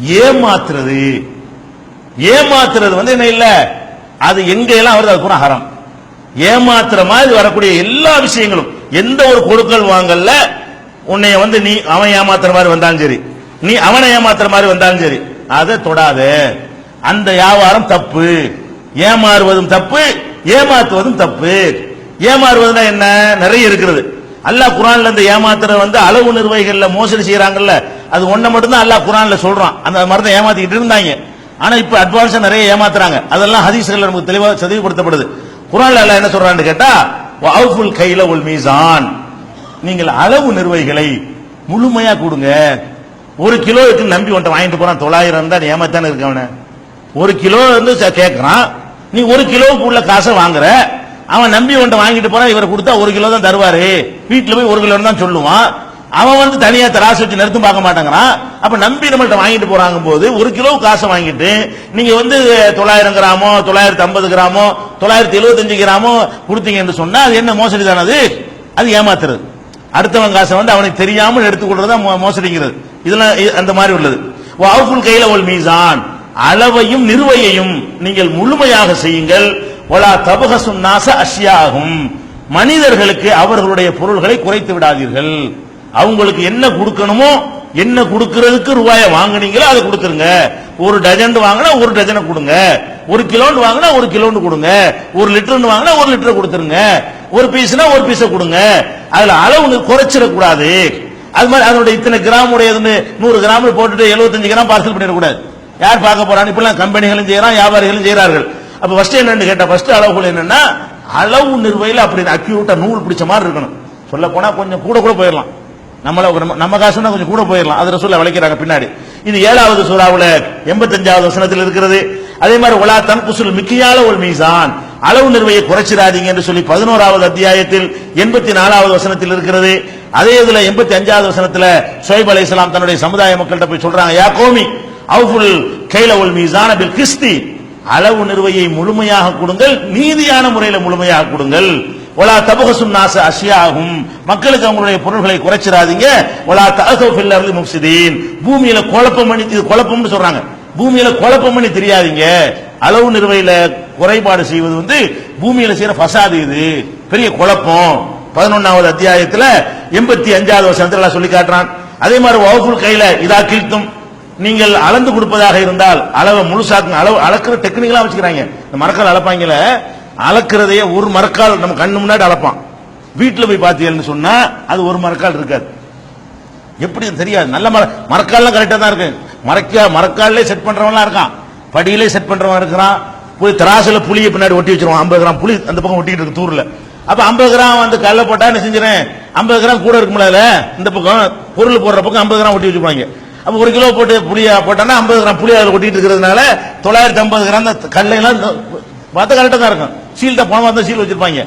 ஏமாத்துறது. ஏமாத்துறது வந்து என்ன இல்ல? அது எங்க எல்லாம் வருது அது பூரா ஏமாத்துற மாதிரி வரக்கூடிய எல்லா விஷயங்களும். எந்த ஒரு கொடுக்கல் வாங்கல்ல உன்னைய வந்து நீ அவன் ஏமாத்துற மாதிரி வந்தாலும் சரி. நீ அவனை ஏமாத்துற மாதிரி வந்தாலும் சரி. அதை தொடாத. அந்த வியாபாரம் தப்பு. ஏமாறுவதும் தப்பு ஏமாத்துவதும் தப்பு. ஏமாறுவதுனா என்ன? நிறைய இருக்கிறது. அல்லா குரான்ல இந்த ஏமாத்துற வந்து அளவு நிர்வாகிகள்ல மோசடி செய்யறாங்கல்ல அது ஒன்ன மட்டும்தான் அல்லா அல்லாஹ் குரான்ல சொல்றான். அந்த மாதிரி தான் ஏமாத்திக்கிட்டு இருந்தாங்க. ஆனா இப்ப அட்வான்ஸா நிறைய ஏமாத்துறாங்க. அதெல்லாம் ஹதீஸ்கள் நமக்கு தெளிவாக தெளிவுபடுத்தப்படுது குரான்ல அல்லா என்ன சொல்றான்னு கேட்டா வஅஃபுல் கைல உல் மீசான் நீங்கள் அளவு நிர்வாகிகளை முழுமையா கொடுங்க. ஒரு கிலோ கிலோவுக்கு நம்பி ஒன்றை வாங்கிட்டு போறான். தொள்ளாயிரம் தான் ஏமாத்தானே இருக்கவன ஒரு கிலோ வந்து ச- கேட்கறான் நீ ஒரு கிலோவுக்கு உள்ள காசை வாங்குற. அவன் நம்பி ஒன்றை வாங்கிட்டு போறான் இவர் கொடுத்தா ஒரு கிலோ தான் தருவாரு. வீட்டுல போய் ஒரு கிலோ தான் சொல்லுவான். அவன் வந்து தனியா தராசு வச்சு நிறுத்தும் பார்க்க மாட்டேங்கிறான். அப்ப நம்பி நம்மள்ட்ட வாங்கிட்டு போறாங்க போது ஒரு கிலோ காசை வாங்கிட்டு நீங்க வந்து தொள்ளாயிரம் கிராமோ தொள்ளாயிரத்தி ஐம்பது கிராமோ தொள்ளாயிரத்தி எழுபத்தஞ்சு கிராமோ கொடுத்தீங்க என்று சொன்னா அது என்ன மோசடி தானே அது? அது ஏமாத்துறது. அடுத்தவன் காசை வந்து அவனுக்கு தெரியாமல் எடுத்துக்கொள்றதா மோசடிங்கிறது. இதெல்லாம் அந்த மாதிரி உள்ளது. வஅஃபுல் கைல ஒல் மீசான். அளவையும் நிறுவையையும் நீங்கள் முழுமையாக செய்யுங்கள். ஒலா தபுகசும் நாச அஷ்யாகும். மனிதர்களுக்கு அவர்களுடைய பொருள்களை குறைத்து விடாதீர்கள். அவங்களுக்கு என்ன கொடுக்கணுமோ என்ன கொடுக்கறதுக்கு ரூபாயை வாங்குனீங்களோ அதை கொடுத்துருங்க. ஒரு டஜன் வாங்கினா ஒரு டஜனை கொடுங்க. ஒரு கிலோன்னு வாங்கினா ஒரு கிலோன்னு கொடுங்க. ஒரு லிட்டர்னு வாங்கினா ஒரு லிட்டர் கொடுத்துருங்க. ஒரு பீஸ்னா ஒரு பீஸை கொடுங்க. அதுல அளவு குறைச்சிடக்கூடாது. அது மாதிரி அதனுடைய இத்தனை கிராம் உடையதுன்னு நூறு கிராம் போட்டுட்டு 75 கிராம் பார்சல் பண்ணிடக்கூடாது. யார் பார்க்க போறான்னு? இப்பெல்லாம் கம்பெனிகளும் செய்யறான் வியாபாரிகளும் செய்யறார்கள் அப்ப ஃபர்ஸ்ட் என்னன்னு கேட்டா ஃபர்ஸ்ட் அளவுகள் என்னன்னா அளவு நிர்வையில் அப்படி அக்யூட்டா நூல் பிடிச்ச மாதிரி இருக்கணும். சொல்ல போனா கொஞ்சம் கூட கூட போயிடலாம். நம்மள நம்ம- நம்ம காசுனா கொஞ்சம் கூட போயிடலாம். அதுல சொல்ல விளைக்கிறாங்க பின்னாடி. இது ஏழாவது சூறாவுல எண்பத்தஞ்சாவது வசனத்தில் இருக்கிறது. அதே மாதிரி உலா தன்குசுல் மிக்கியால ஒரு மீசான். அளவு நிர்வையை குறைச்சிடாதீங்க என்று சொல்லி பதினோராவது அத்தியாயத்தில் எண்பத்தி நாலாவது வசனத்தில் இருக்கிறது. அதே இதுல எண்பத்தி அஞ்சாவது வசனத்துல சோய்ப் இஸ்லாம் தன்னுடைய சமுதாய மக்கள்கிட்ட போய் சொல்றாங்க யா கோமி அவுஃபுல் கைல உல் மீசான பில் கிஸ்தி. அளவு நிர்வையை முழுமையாக கொடுங்கள் நீதியான முறையில முழுமையாக கொடுங்கள். ஒலா தபகசும் நாச அசியாகும் மக்களுக்கு அவங்களுடைய பொருள்களை குறைச்சிடாதீங்க. ஒலா தகசோ ஃபில்லர்லி முஃப்சிதீன். பூமியில குழப்பம் பண்ணி இது குழப்பம்னு சொல்றாங்க. பூமியில குழப்பம் பண்ணி தெரியாதீங்க. அளவு நிர்வையில குறைபாடு செய்வது வந்து பூமியில செய்யற ஃபசாது இது. பெரிய குழப்பம். பதினொன்னாவது அத்தியாயத்துல எண்பத்தி அஞ்சாவது வருஷத்துல சொல்லி காட்டுறான். அதே மாதிரி வகுப்புல் கையில இதா கீழ்த்தும். நீங்கள் அளந்து கொடுப்பதாக இருந்தால் அளவை முழுசாக்குங்க அளவு அளக்கிற டெக்னிக்கலா வச்சுக்கிறாங்க. இந்த மரக்கால் அளப்பாங்கல அளக்கிறதையே ஒரு மரக்கால் நம்ம கண்ணு முன்னாடி அளப்பான். வீட்டில் போய் பார்த்தீங்கன்னு சொன்னா அது ஒரு மரக்கால் இருக்காது. எப்படி தெரியாது? நல்ல மர மரக்கால்லாம் கரெக்டாக தான் இருக்கு. மரக்கா மரக்கால்லே செட் பண்றவன்லாம் இருக்கான். படியிலே செட் பண்றவன் இருக்கிறான். போய் திராசில புளியை பின்னாடி ஒட்டி வச்சிருவான். ஐம்பது கிராம் புளி அந்த பக்கம் ஒட்டிட்டு இருக்கு தூரில். அப்ப ஐம்பது கிராம் வந்து கல்ல போட்டா என்ன செஞ்சிடறேன் ஐம்பது கிராம் கூட இருக்கும்ல அதுல? இந்த பக்கம் பொருள் போடுற பக்கம் ஐம்பது கிராம் ஒட்டி வச்சுப்பாங்க அப்ப ஒரு கிலோ போட்டு புளியா போட்டானா ஐம்பது கிராம் புளியா அதில் ஒட்டிட்டு இருக்கிறதுனால தொள்ளாயிரத்தி ஐம்பது கிராம் அந்த கல்லையெல்லாம் பார்த்தா கரெக்டா தான் இருக்கும். சீல் தான் போன தான் சீல் வச்சிருப்பாங்க.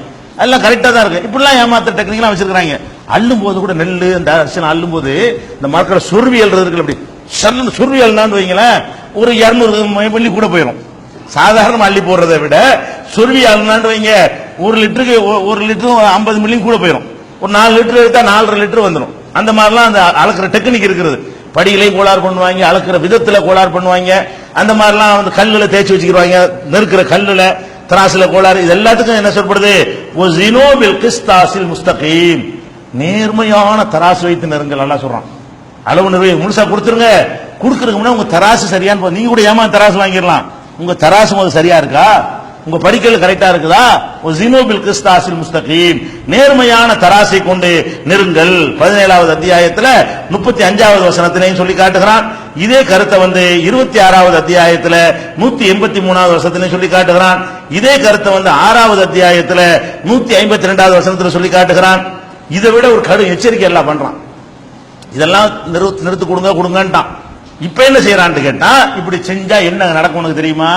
எல்லாம் கரெக்டா தான் இருக்கு. இப்படிலாம் ஏமாத்த டெக்னிக்லாம் வச்சிருக்காங்க அள்ளும் போது கூட நெல் இந்த அரிசனம் அள்ளும் போது இந்த மரக்கடை சொருவி அல்றது அப்படி சன்னு சொருவி அள்ளான்னு வைங்களேன் ஒரு இருநூறு மல்லி கூட போயிடும் சாதாரண அள்ளி போடுறதை விட சுருவி அள்ளான்னு வைங்க ஒரு லிட்டருக்கு ஒரு லிட்டரும் ஐம்பது மில்லியும் கூட போயிடும் ஒரு நாலு லிட்டர் எடுத்தா நாலரை லிட்டர் வந்துடும் அந்த மாதிரிலாம் அந்த அளக்குற டெக்னிக் இருக்கிறது படியிலையும் கோளாறு பண்ணுவாங்க அளக்கிற விதத்துல கோளாறு பண்ணுவாங்க. அந்த மாதிரிலாம் வந்து கல்லுல தேய்ச்சி வச்சுக்கிடுவாங்க நெருக்கிற கல்லுல திராசுல கோளாறு இது எல்லாத்துக்கும் என்ன சொல்லப்படுது? முஸ்தகீம். நேர்மையான தராசு வைத்து நெருங்கள் நல்லா சொல்றான். அளவு நிறைய முழுசா கொடுத்துருங்க. கொடுக்கறதுக்கு முன்னாடி உங்க தராசு சரியான நீங்க கூட ஏமா தராசு வாங்கிடலாம். உங்க தராசு முதல் சரியா இருக்கா? உங்க படிக்கல் கரெக்டா இருக்குதா? ஜினோபில் கிறிஸ்தாசில் முஸ்தகீம். நேர்மையான தராசை கொண்டு நெருங்கள் பதினேழாவது அத்தியாயத்துல முப்பத்தி அஞ்சாவது வசனத்திலையும் சொல்லி காட்டுகிறான். இதே கருத்தை வந்து இருபத்தி ஆறாவது அத்தியாயத்துல நூத்தி எண்பத்தி மூணாவது வசனத்திலையும் சொல்லி காட்டுகிறான். இதே கருத்தை வந்து ஆறாவது அத்தியாயத்துல நூத்தி ஐம்பத்தி ரெண்டாவது வசனத்தில் சொல்லி காட்டுகிறான். இதை விட ஒரு கடும் எச்சரிக்கை எல்லாம் பண்றான். இதெல்லாம் நிறுத்து கொடுங்க கொடுங்கன்ட்டான். இப்ப என்ன செய்யறான்னு கேட்டா இப்படி செஞ்சா என்ன நடக்கும் உனக்கு தெரியுமா?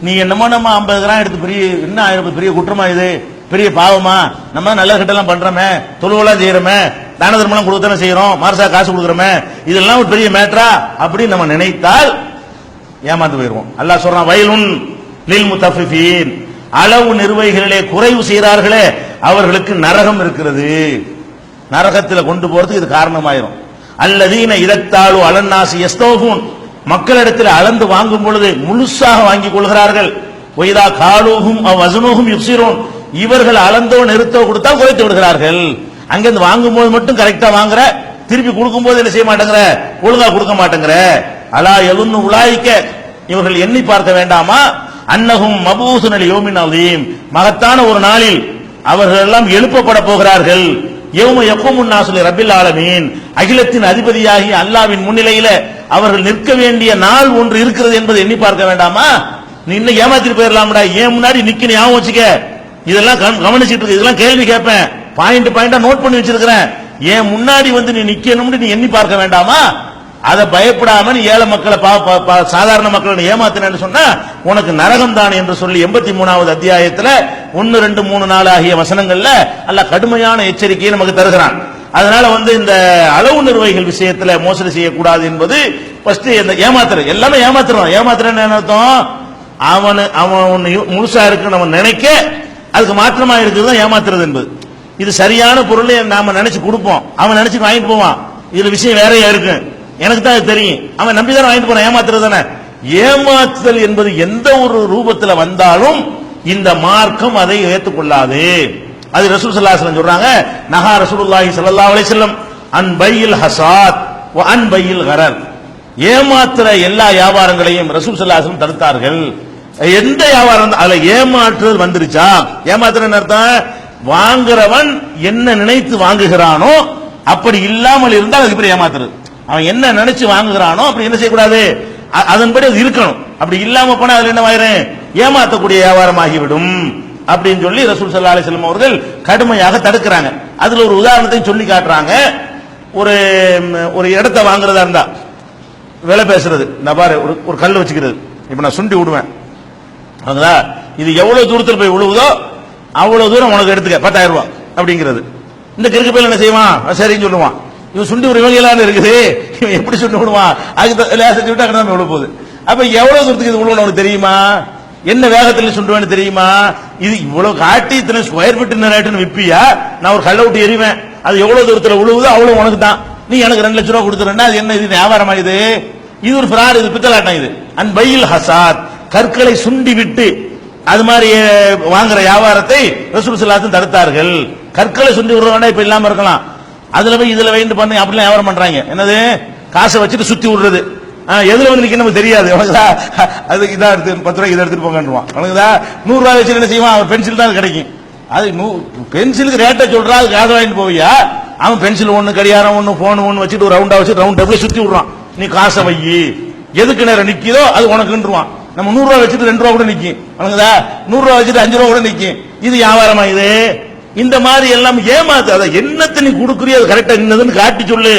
நீ என்னமோ நம்ம ஐம்பது கிராம் எடுத்து பெரிய என்ன ஆயிரம் பெரிய குற்றமா இது? பெரிய பாவமா? நம்ம நல்ல கிட்டலாம் பண்றோமே. தொழுவெல்லாம் செய்யறோமே. தான தர்மம் கொடுத்தானே செய்யறோம். மாரசா காசு கொடுக்குறோமே. இதெல்லாம் ஒரு பெரிய மேட்டரா அப்படின்னு நம்ம நினைத்தால் ஏமாந்து போயிருவோம். அல்லாஹ் சொல்றான் வயலுன் லில் முத்தஃபிஃபீன். அளவு நிர்வகிகளிலே குறைவு செய்கிறார்களே அவர்களுக்கு நரகம் இருக்கிறது. நரகத்தில் கொண்டு போறதுக்கு இது காரணமாயிரும். அல்லதீன இதத்தாலு அலன்னாசி எஸ்தோபூன் மக்களிடத்தில் அளந்து வாங்கும் பொழுது முழுசாக வாங்கிக் கொள்கிறார்கள். ஒய்தா காலூகும் வசனூகும் யுக்சிரோன் இவர்கள் அளந்தோ நிறுத்தோ கொடுத்தா குறைத்து விடுகிறார்கள். அங்கிருந்து வாங்கும்போது மட்டும் கரெக்டா வாங்குற திருப்பி கொடுக்கும் போது என்ன செய்ய மாட்டேங்கிற? ஒழுங்கா கொடுக்க மாட்டேங்கிற. அலா எழுன்னு உலாய்க்க. இவர்கள் எண்ணி பார்க்க வேண்டாமா? அன்னகும் மபூசு நிலை யோமின் மகத்தான ஒரு நாளில் அவர்கள் எல்லாம் எழுப்பப்பட போகிறார்கள். யௌம யக்குமுன் சொல்லி ரபில் ஆலமீன். அகிலத்தின் அதிபதியாகி அல்லாவின் முன்னிலையில அவர்கள் நிற்க வேண்டிய நாள் ஒன்று இருக்கிறது என்பதை எண்ணி பார்க்க வேண்டாமா? நீ இன்னும் ஏமாத்திட்டு போயிடலாம்டா. ஏன் முன்னாடி நிக்க ஞாபகம் வச்சுக்க. இதெல்லாம் கவ- கவனிச்சிட்டு இருக்கு. இதெல்லாம் கேள்வி கேட்பேன். பாயிண்ட் பாயிண்டா நோட் பண்ணி வச்சிருக்கிறேன். ஏன் முன்னாடி வந்து நீ நிக்கணும்னு நீ எண்ணி பார்க்க வேண்டாமா? அதை பயப்படாம நீ ஏழை மக்களை பா- சாதாரண மக்களை ஏமாத்தினு சொன்னா உனக்கு நரகம் தான் என்று சொல்லி எண்பத்தி மூணாவது அத்தியாயத்துல ஒன்னு ரெண்டு மூணு நாலு ஆகிய வசனங்கள்ல அல்ல கடுமையான எச்சரிக்கையை நமக்கு தருகிறான். அதனால வந்து இந்த அளவு நிர்வாகிகள் விஷயத்துல மோசடி செய்யக்கூடாது என்பது ஃபர்ஸ்ட் இந்த ஏமாத்துற எல்லாமே ஏமாத்துறோம். ஏமாத்துறேன்னு என்ன அர்த்தம்? அவனு அவன் முழுசா இருக்குன்னு அவன் நினைக்க அதுக்கு மாற்றமா இருக்கிறது தான் ஏமாத்துறது என்பது. இது சரியான பொருளை நாம நினைச்சு கொடுப்போம். அவன் நினைச்சு வாங்கிட்டு போவான். இதுல விஷயம் வேறையா இருக்கு. எனக்கு தான் அது தெரியும். அவன் நம்பி தானே வாங்கிட்டு போறான் ஏமாத்துறது தானே. ஏமாத்துதல் என்பது எந்த ஒரு ரூபத்தில் வந்தாலும் இந்த மார்க்கம் அதை ஏற்றுக்கொள்ளாது. அது ரசூல் ஸல்லல்லாஹு சொல்றாங்க நகா ரசூலுல்லாஹி ஸல்லல்லாஹு அலைஹி வஸல்லம் அன் பையில் ஹசாத் வ அன் பையில் கரர். ஏமாத்துற எல்லா வியாபாரங்களையும் ரசூல் ஸல்லல்லாஹு தடுத்தார்கள். எந்த வியாபாரம் அதுல ஏமாற்றுதல் வந்துருச்சா? ஏமாத்துறன்னு அர்த்தம் வாங்குறவன் என்ன நினைத்து வாங்குகிறானோ அப்படி இல்லாமல் இருந்தால் அதுக்கு பேர் ஏமாத்துறது. அவன் என்ன நினைச்சு வாங்குகிறானோ அப்படி என்ன செய்யக்கூடாது? அதன்படி அது இருக்கணும். அப்படி இல்லாம போனா அதுல என்ன ஆயிரும்? ஏமாத்தக்கூடிய வியாபாரம் ஆகிவிடும். அப்படின்னு சொல்லி ரசூல் சல்லா அலைஹி வஸல்லம் அவர்கள் கடுமையாக தடுக்கிறாங்க. அதுல ஒரு உதாரணத்தையும் சொல்லி காட்டுறாங்க. ஒரு ஒரு இடத்தை வாங்குறதா இருந்தா விலை பேசுறது. நான் பாரு ஒரு ஒரு கல் வச்சுக்கிறது. இப்ப நான் சுண்டி விடுவேன். அதுங்களா இது எவ்வளவு தூரத்தில் போய் விழுவுதோ அவ்வளவு தூரம் உனக்கு எடுத்துக்க பத்தாயிரம் ரூபாய் அப்படிங்கிறது. இந்த கிறுக்கு பையன் என்ன செய்வான்? சரின்னு சொல்லுவான். இவன் சுண்டி ஒரு இவங்களான இருக்குது. இவன் எப்படி சுண்டி விடுவான்? அதுக்கு த- லேசா விட்டு அங்கே தான் விழ போகுது. அப்ப எவ்வளவு தூரத்துக்கு இது விழுவணும் உனக்கு தெரியுமா? என்ன வேகத்தில் சுண்டுவேன்னு தெரியுமா? இது இவ்வளவு காட்டி இத்தனை ஸ்கொயர் ஃபீட் ரேட்டுன்னு விற்பியா நான் ஒரு கல்லை விட்டு எறிவேன். அது எவ்வளவு தூரத்தில் உழுவுதோ அவ்வளவு உனக்கு தான் நீ எனக்கு ரெண்டு லட்சம் ரூபா கொடுத்துறேன்னா அது என்ன இது? வியாபாரமா இது? இது ஒரு ஃபிரார் இது பித்தலாட்டம் இது. அன் பையில் ஹசாத் கற்களை சுண்டி விட்டு அது மாதிரி வாங்குற வியாபாரத்தை ரசூல் தடுத்தார்கள். கற்களை சுண்டி விடுறவனா இப்ப இல்லாம இருக்கலாம். அதுல போய் இதுல வைந்து பண்ணி அப்படிலாம் வியாபாரம் பண்றாங்க. என்னது? காசை வச்சுட்டு சுத்தி விடுறது. எதுல வந்து நிக்க நமக்கு தெரியாது. உனக்குதா அது இதா எடுத்து பத்து ரூபாய் இதை எடுத்துட்டு போங்கன்றான் உனக்குதா நூறு ரூபாய் வச்சு என்ன செய்வான்? அவன் பென்சில் தான் கிடைக்கும். அது நூ- பென்சிலுக்கு ரேட்டை சொல்றா அது காசு வாங்கிட்டு போவியா? அவன் பென்சில் ஒண்ணு கடிகாரம் ஒண்ணு போன் ஒண்ணு வச்சுட்டு ஒரு ரவுண்டா வச்சு ரவுண்ட் அப்படியே சுத்தி விடுறான். நீ காசை வையி எதுக்கு நேரம் நிக்கிதோ அது உனக்குன்றான் நம்ம நூறு ரூபாய் வச்சுட்டு ரெண்டு ரூபா கூட நிக்கும். உனக்குதா நூறு ரூபாய் வச்சுட்டு அஞ்சு ரூபா கூட நிக்கும். இது வியாபாரமா இது? இந்த மாதிரி எல்லாம் ஏமாத்து அதை என்னத்தை நீ கொடுக்குறியோ அது கரெக்டா என்னதுன்னு காட்டி சொல்லு.